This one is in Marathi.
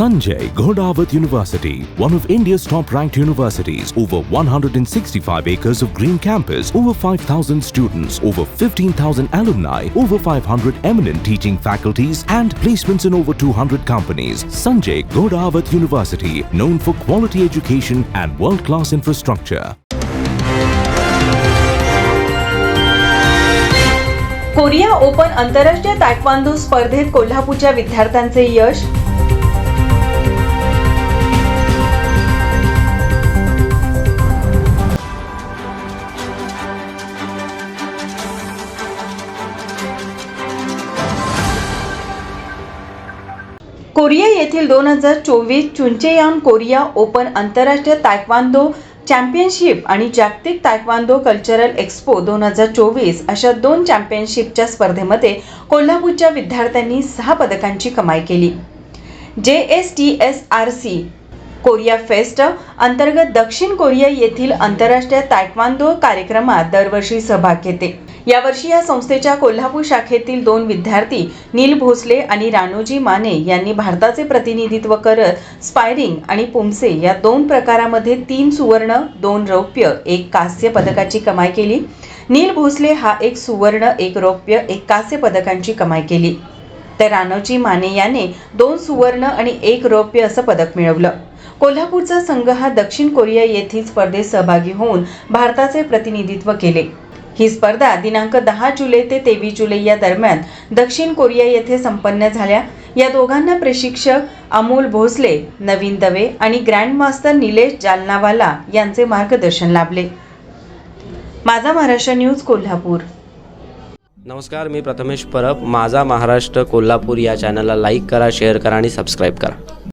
Sanjay Ghodawat University, one of India's top ranked universities, over 165 acres of green campus, over 5,000 students, over 15,000 alumni, over 500 eminent teaching faculties, and placements in over 200 companies. Sanjay Ghodawat University, known for quality education and world class infrastructure. Korea open आंतरराष्ट्रीय तायक्वांदो स्पर्धेत कोल्हापूरच्या विद्यार्थ्यांचे यश कोरिया येथील दोन हजार चोवीस चुंचेयान कोरिया ओपन आंतरराष्ट्रीय तायक्वांदो चॅम्पियनशिप आणि जागतिक तायक्वांदो कल्चरल एक्स्पो दोन हजार चोवीस अशा दोन चॅम्पियनशिपच्या स्पर्धेमध्ये कोल्हापूरच्या विद्यार्थ्यांनी सहा पदकांची कमाई केली. J S T S R C Korea fest अंतर्गत दक्षिण कोरिया येथील आंतरराष्ट्रीय तायक्वांदो कार्यक्रमात दरवर्षी सहभाग घेते. यावर्षी या संस्थेच्या कोल्हापूर शाखेतील दोन विद्यार्थी नील भोसले आणि रानोजी माने यांनी भारताचे प्रतिनिधित्व करत स्पायरिंग आणि पुमसे या दोन प्रकारामध्ये तीन सुवर्ण दोन रौप्य एक कांस्य पदकाची कमाई केली. नील भोसले हा एक सुवर्ण एक रौप्य एक कांस्य पदकांची कमाई केली. तर रानोजी माने याने दोन सुवर्ण आणि एक रौप्य असं पदक मिळवलं. कोल्हापूरचा संघ हा दक्षिण कोरिया येथील स्पर्धेत सहभागी होऊन भारताचे प्रतिनिधित्व केले. ही स्पर्धा दिनांक दहा जुलै ते तेवीस जुलै या दरम्यान दक्षिण कोरिया येथे संपन्न झाल्या. या दोघांना प्रशिक्षक अमोल भोसले नवीन दवे आणि ग्रँडमास्टर निलेश जालनावाला यांचे मार्गदर्शन लाभले. माझा महाराष्ट्र न्यूज कोल्हापूर. नमस्कार मी प्रथमेश परब. माझा महाराष्ट्र कोल्हापूर या चॅनलला लाईक करा शेअर करा आणि सबस्क्राईब करा.